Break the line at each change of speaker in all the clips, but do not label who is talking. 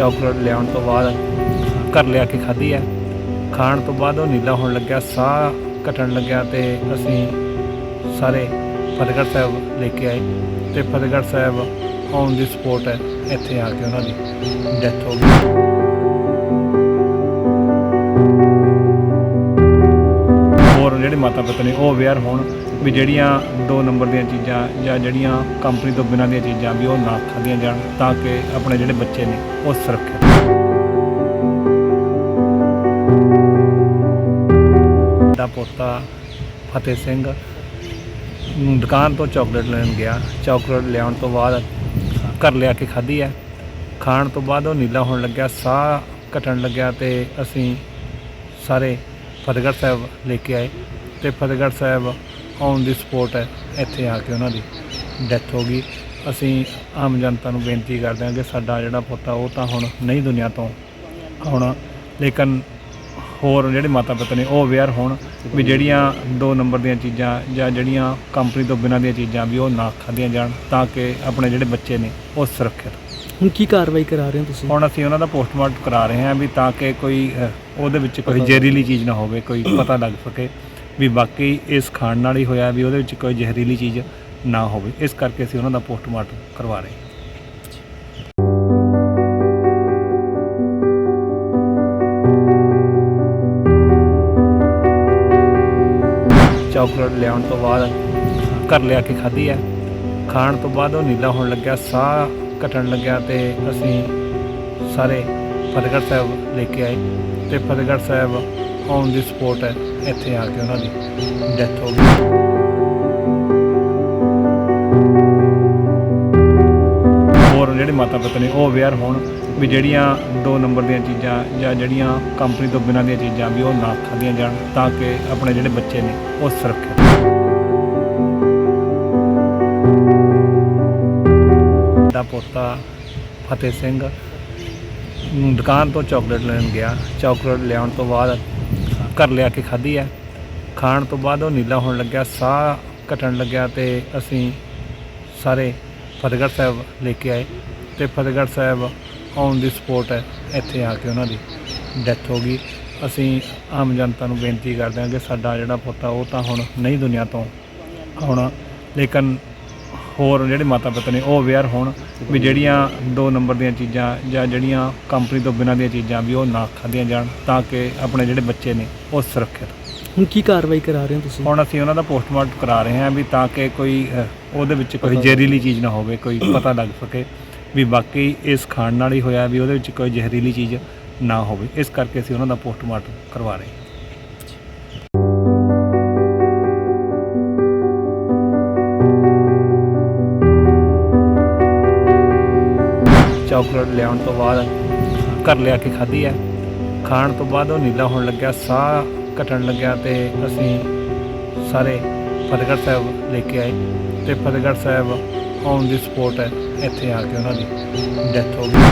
Chocolate ਲਿਆਉਣ ਤੋਂ ਬਾਅਦ ਘਰ ਲਿਆ ਕੇ ਖਾਧੀ ਹੈ ਖਾਣ ਤੋਂ ਬਾਅਦ ਉਹ ਨੀਲਾ ਹੋਣ ਲੱਗਿਆ, ਸਾਹ ਘਟਣ ਲੱਗਿਆ ਤੇ ਅਸੀਂ ਸਾਰੇ ਫਤਿਹਗੜ੍ਹ ਸਾਹਿਬ ਲੈ ਕੇ ਆਏ। ਤੇ ਫਤਿਹਗੜ੍ਹ ਸਾਹਿਬ ਔਨ ਦੀ ਸਪੋਰਟ ਹੈ ਇੱਥੇ ਆ ਕੇ ਉਹਨਾਂ ਦੀ ਡੈਥ ਹੋ ਗਈ। ਜਿਹੜੇ ਮਾਤਾ ਪਿਤਾ ਨੇ ਉਹ ਅਵੇਅਰ ਹੋਣ ਵੀ ਜਿਹੜੀਆਂ ਦੋ ਨੰਬਰ ਦੀਆਂ ਚੀਜ਼ਾਂ ਜਾਂ ਜਿਹੜੀਆਂ ਕੰਪਨੀ ਤੋਂ ਬਿਨਾਂ ਦੀਆਂ ਚੀਜ਼ਾਂ ਵੀ ਉਹ ਨਾ ਖਾਧੀਆਂ ਜਾਣ ਤਾਂ ਕਿ ਆਪਣੇ ਜਿਹੜੇ ਬੱਚੇ ਨੇ ਉਹ ਸੁਰੱਖਿਅਤ ਦਾ ਪੋਤਾ ਫਤਿਹ ਸਿੰਘ ਨੂੰ ਦੁਕਾਨ ਤੋਂ ਚਾਕਲੇਟ ਲੈਣ ਗਿਆ। ਚਾਕਲੇਟ ਲਿਆਉਣ ਤੋਂ ਬਾਅਦ ਘਰ ਲਿਆ ਕੇ ਖਾਧੀ ਹੈ। ਖਾਣ ਤੋਂ ਬਾਅਦ ਉਹ ਨੀਲਾ ਹੋਣ ਲੱਗਿਆ, ਸਾਹ ਘਟਣ ਲੱਗਿਆ ਤੇ ਅਸੀਂ ਸਾਰੇ ਫਤਿਹਗੜ੍ਹ ਸਾਹਿਬ ਲੈ ਕੇ ਆਏ। ਤੇ ਫਤਿਹਗੜ੍ਹ ਸਾਹਿਬ ਔਨ ਦੀ ਸਪੋਰਟ ਹੈ ਇੱਥੇ ਆ ਕੇ ਉਹਨਾਂ ਦੀ ਡੈਥ ਹੋ ਗਈ। ਅਸੀਂ ਆਮ ਜਨਤਾ ਨੂੰ ਬੇਨਤੀ ਕਰਦੇ ਹਾਂ ਕਿ ਸਾਡਾ ਜਿਹੜਾ ਪੋਤਾ ਉਹ ਤਾਂ ਹੁਣ ਨਹੀਂ ਦੁਨੀਆ ਤੋਂ ਹੁਣ ਲੇਕਿਨ ਹੋਰ ਜਿਹੜੇ ਮਾਤਾ ਪਿਤਾ ਨੇ ਉਹ ਅਵੇਅਰ ਹੋਣ ਵੀ ਜਿਹੜੀਆਂ ਦੋ ਨੰਬਰ ਦੀਆਂ ਚੀਜ਼ਾਂ ਜਾਂ ਜਿਹੜੀਆਂ ਕੰਪਨੀ ਤੋਂ ਬਿਨਾਂ ਦੀਆਂ ਚੀਜ਼ਾਂ ਵੀ ਉਹ ਨਾ ਖਾਧੀਆਂ ਜਾਣ ਤਾਂ ਕਿ ਆਪਣੇ ਜਿਹੜੇ ਬੱਚੇ ਨੇ ਉਹ ਸੁਰੱਖਿਅਤ।
ਹੁਣ ਕੀ ਕਾਰਵਾਈ ਕਰਾ ਰਹੇ ਹੋ ਤੁਸੀਂ?
ਹੁਣ ਅਸੀਂ ਉਹਨਾਂ ਦਾ ਪੋਸਟਮਾਰਟਮ ਕਰਾ ਰਹੇ ਹਾਂ ਵੀ ਤਾਂ ਕਿ ਕੋਈ ਉਹਦੇ ਵਿੱਚ ਕੋਈ ਜ਼ਹਿਰੀਲੀ ਚੀਜ਼ ਨਾ ਹੋਵੇ ਕੋਈ ਪਤਾ ਲੱਗ ਸਕੇ। ਵੀ ਬਾਕੀ ਇਸ ਖਾਣ ਨਾਲ ਹੀ ਹੋਇਆ ਵੀ ਉਹਦੇ ਵਿੱਚ ਕੋਈ ਜ਼ਹਿਰੀਲੀ ਚੀਜ਼ ਨਾ ਹੋਵੇ। ਇਸ ਕਰਕੇ ਅਸੀਂ ਉਹਨਾਂ ਦਾ ਪੋਸਟਮਾਰਟਮ ਕਰਵਾ ਰਹੇ ਹਾਂ। ਚਾਕਲੇਟ ਲਿਆਉਣ ਤੋਂ ਬਾਅਦ ਘਰ ਲਿਆ ਕੇ ਖਾਧੀ ਹੈ। ਖਾਣ ਤੋਂ ਬਾਅਦ ਉਹ ਨੀਲਾ ਹੋਣ ਲੱਗਿਆ, ਸਾਹ ਘਟਣ ਲੱਗਿਆ ਤੇ ਅਸੀਂ ਸਾਰੇ ਫਤਿਹਗੜ੍ਹ ਸਾਹਿਬ ਲੈ ਕੇ ਆਏ। ਤੇ ਫਤਿਹਗੜ੍ਹ ਸਾਹਿਬ ਆਉਣ ਦੀ ਸਪੋਰਟ ਹੈ। ਇੱਥੇ ਆ ਕੇ ਉਹਨਾਂ ਦੀ ਡੈਥ ਹੋ ਗਈ। ਹੋਰ ਜਿਹੜੇ ਮਾਤਾ ਪਿਤਾ ਨੇ ਉਹ ਅਵੇਅਰ ਹੋਣ ਵੀ ਜਿਹੜੀਆਂ ਦੋ ਨੰਬਰ ਦੀਆਂ ਚੀਜ਼ਾਂ ਜਾਂ ਜਿਹੜੀਆਂ ਕੰਪਨੀ ਤੋਂ ਬਿਨਾਂ ਦੀਆਂ ਚੀਜ਼ਾਂ ਵੀ ਉਹ ਨਾ ਖਾਧੀਆਂ ਜਾਣ ਤਾਂ ਕਿ ਆਪਣੇ ਜਿਹੜੇ ਬੱਚੇ ਨੇ ਉਹ ਸੁਰੱਖਿਅਤ ਦਾ ਪੋਤਾ ਫਤਿਹ ਸਿੰਘ ਦੁਕਾਨ ਤੋਂ ਚਾਕਲੇਟ ਲੈਣ ਗਿਆ। ਚਾਕਲੇਟ ਲਿਆਉਣ ਤੋਂ ਬਾਅਦ ਘਰ ਲਿਆ ਕੇ ਖਾਧੀ ਹੈ। ਖਾਣ ਤੋਂ ਬਾਅਦ ਉਹ ਨੀਲਾ ਹੋਣ ਲੱਗਿਆ, ਸਾਹ ਘਟਣ ਲੱਗਿਆ ਤੇ ਅਸੀਂ ਸਾਰੇ ਫਤਿਹਗੜ੍ਹ ਸਾਹਿਬ ਲੈ ਕੇ ਆਏ ਤੇ ਫਤਿਹਗੜ੍ਹ ਸਾਹਿਬ ਔਨ ਦੀ ਸਪੋਰਟ ਹੈ, ਇੱਥੇ ਆ ਕੇ ਉਹਨਾਂ ਦੀ ਡੈਥ ਹੋ ਗਈ। ਅਸੀਂ ਆਮ ਜਨਤਾ ਨੂੰ ਬੇਨਤੀ ਕਰਦੇ ਹਾਂ ਕਿ ਸਾਡਾ ਜਿਹੜਾ ਪੋਤਾ ਉਹ ਤਾਂ ਹੁਣ ਨਹੀਂ ਦੁਨੀਆ ਤੋਂ ਆਉਣਾ, ਲੇਕਿਨ ਹੋਰ ਜਿਹੜੇ ਮਾਤਾ ਪਿਤਾ ਨੇ ਉਹ ਅਵੇਅਰ ਹੋਣ ਵੀ ਜਿਹੜੀਆਂ ਦੋ ਨੰਬਰ ਦੀਆਂ ਚੀਜ਼ਾਂ ਜਾਂ ਜਿਹੜੀਆਂ ਕੰਪਨੀ ਤੋਂ ਬਿਨਾਂ ਦੀਆਂ ਚੀਜ਼ਾਂ ਵੀ ਉਹ ਨਾ ਖਾਧੀਆਂ ਜਾਣ ਤਾਂ ਕਿ ਆਪਣੇ ਜਿਹੜੇ ਬੱਚੇ ਨੇ ਉਹ ਸੁਰੱਖਿਅਤ
ਹੁਣ। ਕੀ ਕਾਰਵਾਈ ਕਰਾ ਰਹੇ ਹੋ ਤੁਸੀਂ?
ਹੁਣ ਅਸੀਂ ਉਹਨਾਂ ਦਾ ਪੋਸਟਮਾਰਟਮ ਕਰਾ ਰਹੇ ਹਾਂ ਵੀ ਤਾਂ ਕਿ ਕੋਈ ਉਹਦੇ ਵਿੱਚ ਕੋਈ ਜ਼ਹਿਰੀਲੀ ਚੀਜ਼ ਨਾ ਹੋਵੇ ਕੋਈ ਪਤਾ ਲੱਗ ਸਕੇ ਵੀ ਬਾਕੀ ਇਸ ਖਾਣ ਨਾਲ ਹੀ ਹੋਇਆ ਵੀ ਉਹਦੇ ਵਿੱਚ ਕੋਈ ਜ਼ਹਿਰੀਲੀ ਚੀਜ਼ ਨਾ ਹੋਵੇ। ਇਸ ਕਰਕੇ ਅਸੀਂ ਉਹਨਾਂ ਦਾ ਪੋਸਟਮਾਰਟਮ ਕਰਵਾ ਰਹੇ ਹਾਂ। ਚਾਕਲੇਟ ਲਿਆਉਣ ਤੋਂ ਬਾਅਦ ਘਰ ਲਿਆ ਕੇ ਖਾਧੀ ਹੈ ਖਾਣ ਤੋਂ ਬਾਅਦ ਉਹ ਨੀਲਾ ਹੋਣ ਲੱਗਿਆ, ਸਾਹ ਘਟਣ ਲੱਗਿਆ ਤੇ ਅਸੀਂ ਸਾਰੇ ਫਤਿਹਗੜ੍ਹ ਸਾਹਿਬ ਲੈ ਕੇ ਆਏ ਤੇ ਫਤਿਹਗੜ੍ਹ ਸਾਹਿਬ ਔਨ ਦੀ ਸਪੋਰਟ ਹੈ ਇੱਥੇ ਆ ਕੇ ਉਹਨਾਂ ਦੀ ਡੈਥ ਹੋ ਗਈ।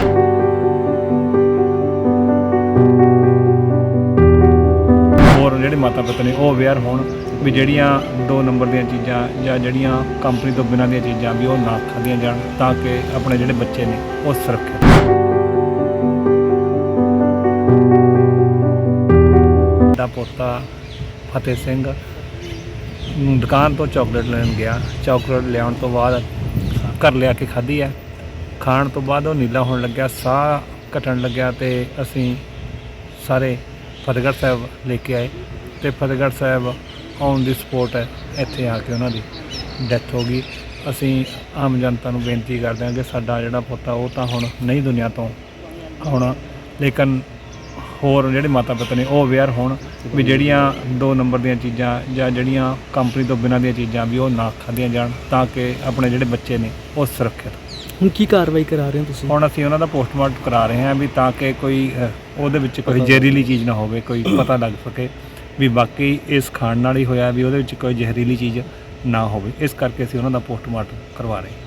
ਹੋਰ ਜਿਹੜੇ ਮਾਤਾ ਪਿਤਾ ਨੇ ਉਹ ਅਵੇਅਰ ਹੋਣ ਵੀ ਜਿਹੜੀਆਂ ਦੋ ਨੰਬਰ ਦੀਆਂ ਚੀਜ਼ਾਂ ਜਾਂ ਜਿਹੜੀਆਂ ਕੰਪਨੀ ਤੋਂ ਬਿਨਾਂ ਦੀਆਂ ਚੀਜ਼ਾਂ ਵੀ ਉਹ ਨਾ ਖਾਧੀਆਂ ਜਾਣ ਤਾਂ ਕਿ ਆਪਣੇ ਜਿਹੜੇ ਬੱਚੇ ਨੇ ਉਹ ਸੁਰੱਖਿਅਤ ਦਾ ਪੋਤਾ ਫਤਿਹ ਸਿੰਘ ਨੂੰ ਦੁਕਾਨ ਤੋਂ ਚਾਕਲੇਟ ਲੈਣ ਗਿਆ। ਚਾਕਲੇਟ ਲਿਆਉਣ ਤੋਂ ਬਾਅਦ ਘਰ ਲਿਆ ਕੇ ਖਾਧੀ ਹੈ ਖਾਣ ਤੋਂ ਬਾਅਦ ਉਹ ਨੀਲਾ ਹੋਣ ਲੱਗਿਆ, ਸਾਹ ਘਟਣ ਲੱਗਿਆ ਤੇ ਅਸੀਂ ਸਾਰੇ ਫਤਿਹਗੜ੍ਹ ਸਾਹਿਬ ਲੈ ਕੇ ਆਏ ਤੇ ਫਤਿਹਗੜ੍ਹ ਸਾਹਿਬ ਔਨ ਦੀ ਸਪੋਰਟ ਹੈ ਇੱਥੇ ਆ ਕੇ ਉਹਨਾਂ ਦੀ ਡੈਥ ਹੋ ਗਈ। ਅਸੀਂ ਆਮ ਜਨਤਾ ਨੂੰ ਬੇਨਤੀ ਕਰਦੇ ਹਾਂ ਕਿ ਸਾਡਾ ਜਿਹੜਾ ਪੋਤਾ ਉਹ ਤਾਂ ਹੁਣ ਨਹੀਂ ਦੁਨੀਆ ਤੋਂ ਹੁਣ ਲੇਕਿਨ ਹੋਰ ਜਿਹੜੇ ਮਾਤਾ ਪਿਤਾ ਨੇ ਉਹ ਅਵੇਅਰ ਹੋਣ ਵੀ ਜਿਹੜੀਆਂ ਦੋ ਨੰਬਰ ਦੀਆਂ ਚੀਜ਼ਾਂ ਜਾਂ ਜਿਹੜੀਆਂ ਕੰਪਨੀ ਤੋਂ ਬਿਨਾਂ ਦੀਆਂ ਚੀਜ਼ਾਂ ਵੀ ਉਹ ਨਾ ਖਾਧੀਆਂ ਜਾਣ ਤਾਂ ਕਿ ਆਪਣੇ ਜਿਹੜੇ ਬੱਚੇ ਨੇ ਉਹ ਸੁਰੱਖਿਅਤ
ਹੁਣ। ਕੀ ਕਾਰਵਾਈ ਕਰਾ ਰਹੇ ਹੋ ਤੁਸੀਂ?
ਹੁਣ ਅਸੀਂ ਉਹਨਾਂ ਦਾ ਪੋਸਟਮਾਰਟਮ ਕਰਾ ਰਹੇ ਹਾਂ ਵੀ ਤਾਂ ਕਿ ਕੋਈ ਉਹਦੇ ਵਿੱਚ ਕੋਈ ਜ਼ਹਿਰੀਲੀ ਚੀਜ਼ ਨਾ ਹੋਵੇ ਕੋਈ ਪਤਾ ਲੱਗ ਸਕੇ। ਵੀ ਬਾਕੀ ਇਸ ਖਾਣ ਨਾਲ ਹੀ ਹੋਇਆ ਵੀ ਉਹਦੇ ਵਿੱਚ ਕੋਈ ਜ਼ਹਿਰੀਲੀ ਚੀਜ਼ ਨਾ ਹੋਵੇ। ਇਸ ਕਰਕੇ ਅਸੀਂ ਉਹਨਾਂ ਦਾ ਪੋਸਟਮਾਰਟਮ ਕਰਵਾ ਰਹੇ ਹਾਂ।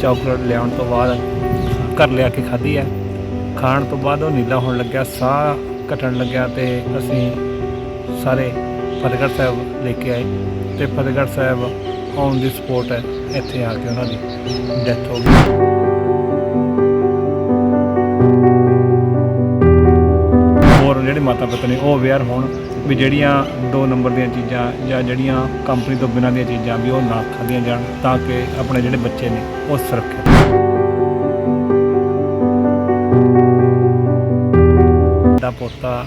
ਚਾਕਲੇਟ ਲਿਆਉਣ ਤੋਂ ਬਾਅਦ ਘਰ ਲਿਆ ਕੇ ਖਾਧੀ ਹੈ ਖਾਣ ਤੋਂ ਬਾਅਦ ਉਹ ਨੀਲਾ ਹੋਣ ਲੱਗਿਆ, ਸਾਹ ਘਟਣ ਲੱਗਿਆ ਤੇ ਅਸੀਂ ਸਾਰੇ ਫਤਿਹਗੜ੍ਹ ਸਾਹਿਬ ਲੈ ਕੇ ਆਏ। ਤੇ ਫਤਿਹਗੜ੍ਹ ਸਾਹਿਬ ਆਉਣ ਦੀ ਸਪੋਰਟ ਹੈ। ਇੱਥੇ ਆ ਕੇ ਉਹਨਾਂ ਦੀ ਡੈਥ ਹੋ ਗਈ। ਹੋਰ ਜਿਹੜੇ ਮਾਤਾ ਪਿਤਾ ਨੇ ਉਹ ਅਵੇਅਰ ਹੋਣ ਵੀ ਜਿਹੜੀਆਂ ਦੋ ਨੰਬਰ ਦੀਆਂ ਚੀਜ਼ਾਂ ਜਾਂ ਜਿਹੜੀਆਂ ਕੰਪਨੀ ਤੋਂ ਬਿਨਾਂ ਦੀਆਂ ਚੀਜ਼ਾਂ ਵੀ ਉਹ ਨਾ ਖਾਧੀਆਂ ਜਾਣ ਤਾਂ ਕਿ ਆਪਣੇ ਜਿਹੜੇ ਬੱਚੇ ਨੇ ਉਹ ਸੁਰੱਖਿਅਤ ਦਾ ਪੋਤਾ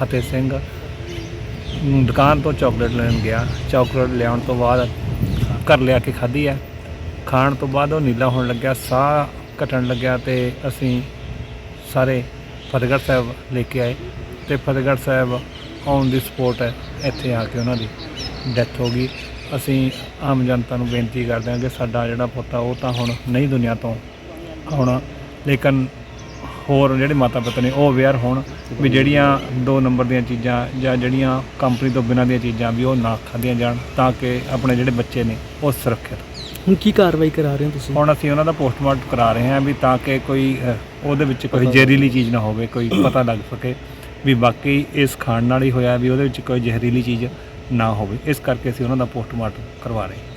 ਫਤਿਹ ਸਿੰਘ ਦੁਕਾਨ ਤੋਂ ਚਾਕਲੇਟ ਲੈਣ ਗਿਆ। ਚਾਕਲੇਟ ਲਿਆਉਣ ਤੋਂ ਬਾਅਦ ਘਰ ਲਿਆ ਕੇ ਖਾਧੀ ਹੈ ਖਾਣ ਤੋਂ ਬਾਅਦ ਉਹ ਨੀਲਾ ਹੋਣ ਲੱਗਿਆ, ਸਾਹ ਘਟਣ ਲੱਗਿਆ ਤੇ ਅਸੀਂ ਸਾਰੇ ਫਤਿਹਗੜ੍ਹ ਸਾਹਿਬ ਲੈ ਕੇ ਆਏ ਤੇ ਫਤਿਹਗੜ੍ਹ ਸਾਹਿਬ ਔਨ ਦੀ ਸਪੋਰਟ ਹੈ ਇੱਥੇ ਆ ਕੇ ਉਹਨਾਂ ਦੀ ਡੈਥ ਹੋ ਗਈ। ਅਸੀਂ ਆਮ ਜਨਤਾ ਨੂੰ ਬੇਨਤੀ ਕਰਦੇ ਹਾਂ ਕਿ ਸਾਡਾ ਜਿਹੜਾ ਪੁੱਤ ਆ ਉਹ ਤਾਂ ਹੁਣ ਨਹੀਂ ਦੁਨੀਆ ਤੋਂ ਆਉਣਾ, ਲੇਕਿਨ ਹੋਰ ਜਿਹੜੇ ਮਾਤਾ ਪਿਤਾ ਨੇ ਉਹ ਅਵੇਅਰ ਹੋਣ ਵੀ ਜਿਹੜੀਆਂ ਦੋ ਨੰਬਰ ਦੀਆਂ ਚੀਜ਼ਾਂ ਜਾਂ ਜਿਹੜੀਆਂ ਕੰਪਨੀ ਤੋਂ ਬਿਨਾਂ ਦੀਆਂ ਚੀਜ਼ਾਂ ਵੀ ਉਹ ਨਾ ਖਾਧੀਆਂ ਜਾਣ ਤਾਂ ਕਿ ਆਪਣੇ ਜਿਹੜੇ ਬੱਚੇ ਨੇ ਉਹ ਸੁਰੱਖਿਅਤ
ਹੁਣ। ਕੀ ਕਾਰਵਾਈ ਕਰਾ ਰਹੇ ਹੋ ਤੁਸੀਂ?
ਹੁਣ ਅਸੀਂ ਉਹਨਾਂ ਦਾ ਪੋਸਟਮਾਰਟਮ ਕਰਾ ਰਹੇ ਹਾਂ ਵੀ ਤਾਂ ਕਿ ਕੋਈ ਉਹਦੇ ਵਿੱਚ ਕੋਈ ਜ਼ਹਿਰੀਲੀ ਚੀਜ਼ ਨਾ ਹੋਵੇ ਕੋਈ ਪਤਾ ਲੱਗ ਸਕੇ ਵੀ ਬਾਕੀ ਇਸ ਖਾਣ ਨਾਲ ਹੀ ਹੋਇਆ ਵੀ ਉਹਦੇ ਵਿੱਚ ਕੋਈ ਜ਼ਹਿਰੀਲੀ ਚੀਜ਼ ਨਾ ਹੋਵੇ। ਇਸ ਕਰਕੇ ਅਸੀਂ ਉਹਨਾਂ ਦਾ ਪੋਸਟਮਾਰਟਮ ਕਰਵਾ ਰਹੇ ਹਾਂ।